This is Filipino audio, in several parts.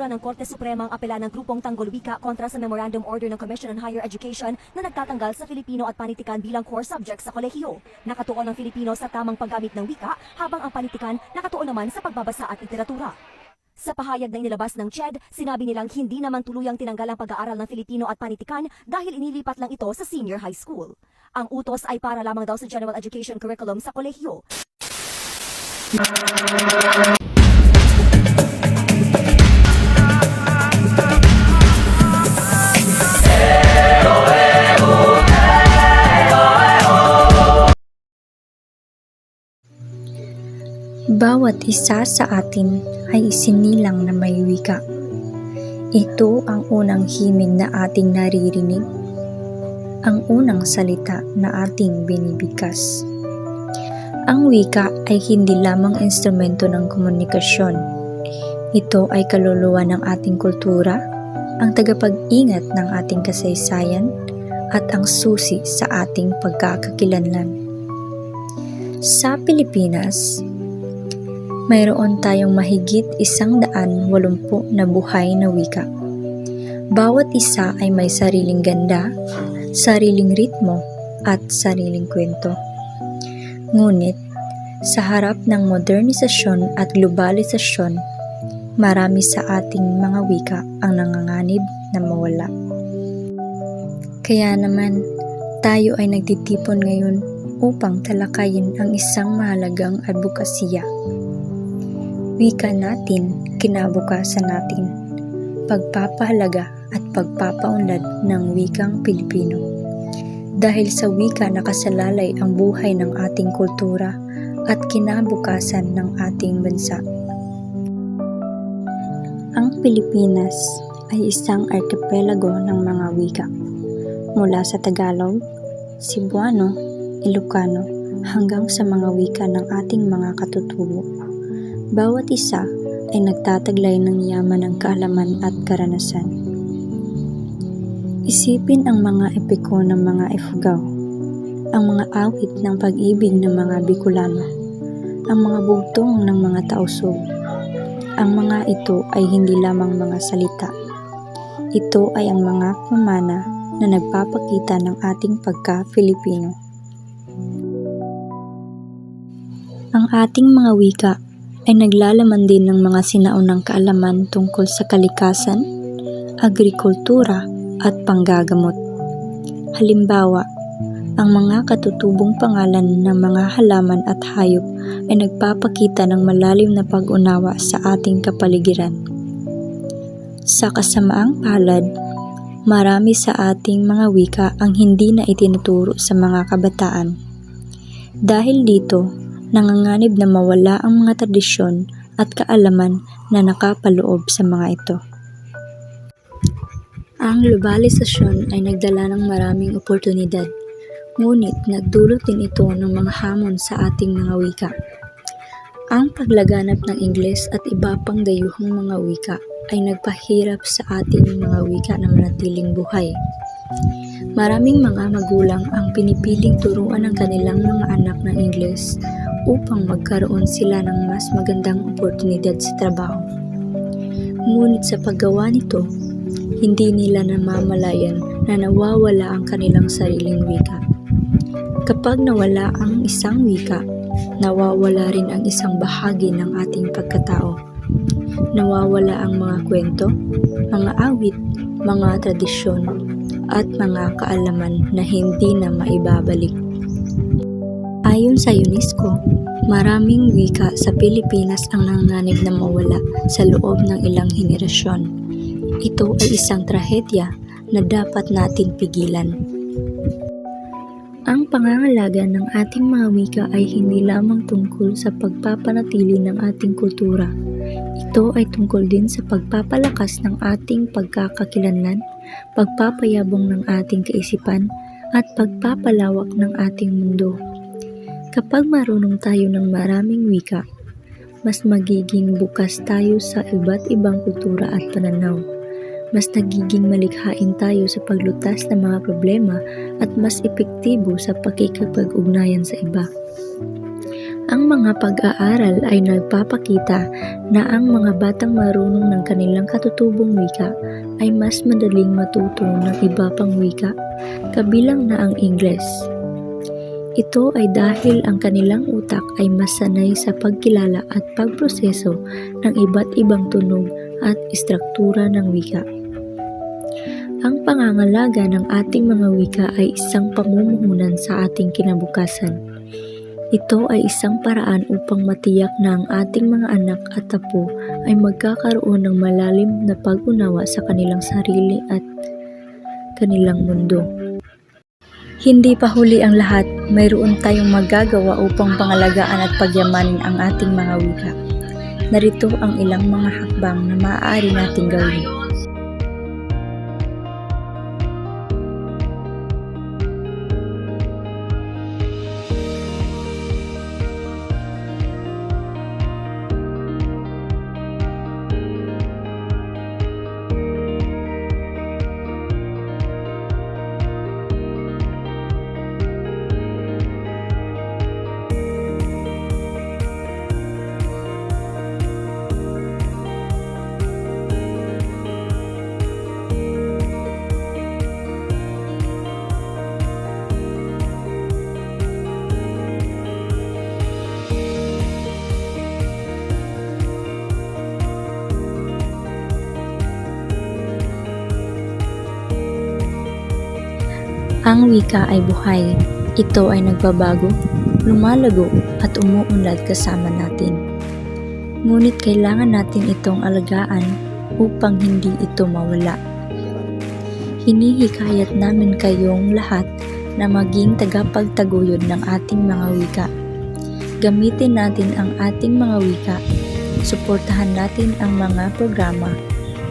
Desisura ng Korte Suprema ang apela ng grupong Tanggol Wika kontra sa Memorandum Order ng Commission on Higher Education na nagtatanggal sa Filipino at panitikan bilang core subject sa kolehiyo. Nakatuon ang Filipino sa tamang paggamit ng wika habang ang panitikan nakatuon naman sa pagbabasa at literatura. Sa pahayag na inilabas ng CHED, sinabi nilang hindi naman tuluyang tinanggal ang pag-aaral ng Filipino at panitikan dahil inilipat lang ito sa senior high school. Ang utos ay para lamang daw sa general education curriculum sa kolehiyo Bawat isa sa atin ay isinilang na may wika. Ito ang unang himig na ating naririnig, ang unang salita na ating binibigkas. Ang wika ay hindi lamang instrumento ng komunikasyon. Ito ay kaluluwa ng ating kultura, ang tagapag-ingat ng ating kasaysayan, at ang susi sa ating pagkakakilanlan. Sa Pilipinas, mayroon tayong mahigit isang daan walumpu na buhay na wika. Bawat isa ay may sariling ganda, sariling ritmo, at sariling kwento. Ngunit, sa harap ng modernisasyon at globalisasyon, marami sa ating mga wika ang nanganganib na mawala. Kaya naman, tayo ay nagtitipon ngayon upang talakayin ang isang mahalagang advokasya wika natin, kinabukasan natin, pagpapahalaga at pagpapaunlad ng wikang Pilipino. Dahil sa wika nakasalalay ang buhay ng ating kultura at kinabukasan ng ating bansa. Ang Pilipinas ay isang archipelago ng mga wika mula sa Tagalog, Cebuano, Ilocano hanggang sa mga wika ng ating mga katutubo. Bawat isa ay nagtataglay ng yaman ng kaalaman at karanasan. Isipin ang mga epiko ng mga Ifugao, ang mga awit ng pag-ibig ng mga Bicolano, ang mga bugtong ng mga Tausug. Ang mga ito ay hindi lamang mga salita. Ito ay ang mga pamana na nagpapakita ng ating pagka-Filipino. Ang ating mga wika ay naglalaman din ng mga sinaunang kaalaman tungkol sa kalikasan, agrikultura at panggagamot. Halimbawa, ang mga katutubong pangalan ng mga halaman at hayop ay nagpapakita ng malalim na pag-unawa sa ating kapaligiran. Sa kasamaang palad, marami sa ating mga wika ang hindi na itinuturo sa mga kabataan. Dahil dito, nanganganib na mawala ang mga tradisyon at kaalaman na nakapaloob sa mga ito. Ang globalisasyon ay nagdala ng maraming oportunidad, ngunit nagdulot din ito ng mga hamon sa ating mga wika. Ang paglaganap ng Ingles at iba pang dayuhang mga wika ay nagpahirap sa ating mga wika na manatiling buhay. Maraming mga magulang ang pinipiling turuan ng kanilang mga anak ng Ingles upang magkaroon sila ng mas magandang oportunidad sa trabaho. Ngunit sa paggawa nito, hindi nila namamalayan na nawawala ang kanilang sariling wika. Kapag nawala ang isang wika, nawawala rin ang isang bahagi ng ating pagkatao. Nawawala ang mga kwento, mga awit, mga tradisyon, at mga kaalaman na hindi na maibabalik. Ayon sa UNESCO, maraming wika sa Pilipinas ang nanganib na mawala sa loob ng ilang henerasyon. Ito ay isang trahedya na dapat natin pigilan. Ang pangangalaga ng ating mga wika ay hindi lamang tungkol sa pagpapanatili ng ating kultura. Ito ay tungkol din sa pagpapalakas ng ating pagkakakilanlan, pagpapayabong ng ating kaisipan, at pagpapalawak ng ating mundo. Kapag marunong tayo ng maraming wika, mas magiging bukas tayo sa iba't ibang kultura at pananaw. Mas nagiging malikhain tayo sa paglutas ng mga problema at mas epektibo sa pakikipag-ugnayan sa iba. Ang mga pag-aaral ay nagpapakita na ang mga batang marunong ng kanilang katutubong wika ay mas madaling matuto ng iba pang wika, kabilang na ang Ingles. Ito ay dahil ang kanilang utak ay mas sanay sa pagkilala at pagproseso ng iba't ibang tunog at istruktura ng wika. Ang pangangalaga ng ating mga wika ay isang pamumuhunan sa ating kinabukasan. Ito ay isang paraan upang matiyak na ang ating mga anak at apo ay magkakaroon ng malalim na pag-unawa sa kanilang sarili at kanilang mundo. Hindi pa huli ang lahat, mayroon tayong magagawa upang pangalagaan at pagyamanin ang ating mga wika. Narito ang ilang mga hakbang na maaari nating gawin. Ang wika ay buhay. Ito ay nagbabago, lumalago at umuunlad kasama natin. Ngunit kailangan natin itong alagaan upang hindi ito mawala. Hinihikayat namin kayong lahat na maging tagapagtaguyod ng ating mga wika. Gamitin natin ang ating mga wika, suportahan natin ang mga programa,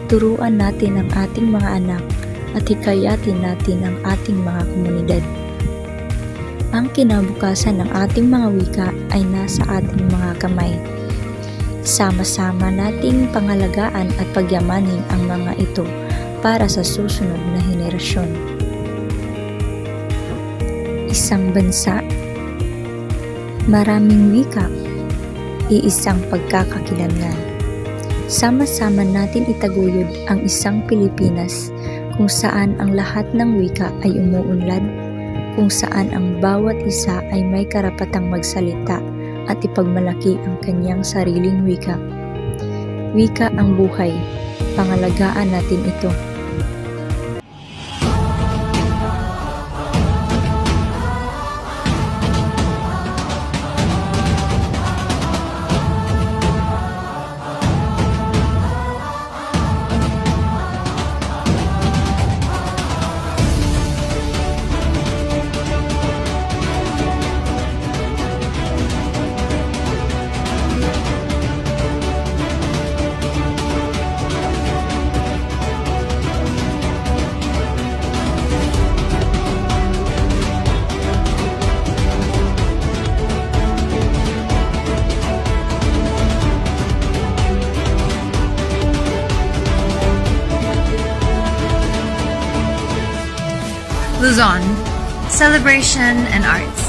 turuan natin ang ating mga anak at hikayatin natin ang ating mga komunidad. Ang kinabukasan ng ating mga wika ay nasa ating mga kamay. Sama-sama nating pangalagaan at pagyamanin ang mga ito para sa susunod na henerasyon. Isang bansa, maraming wika, iisang pagkakakilanlan. Sama-sama natin itaguyod ang isang Pilipinas kung saan ang lahat ng wika ay umuunlad, kung saan ang bawat isa ay may karapatang magsalita at ipagmalaki ang kanyang sariling wika. Wika ang buhay, pangalagaan natin ito. Luzon, Celebration and Arts.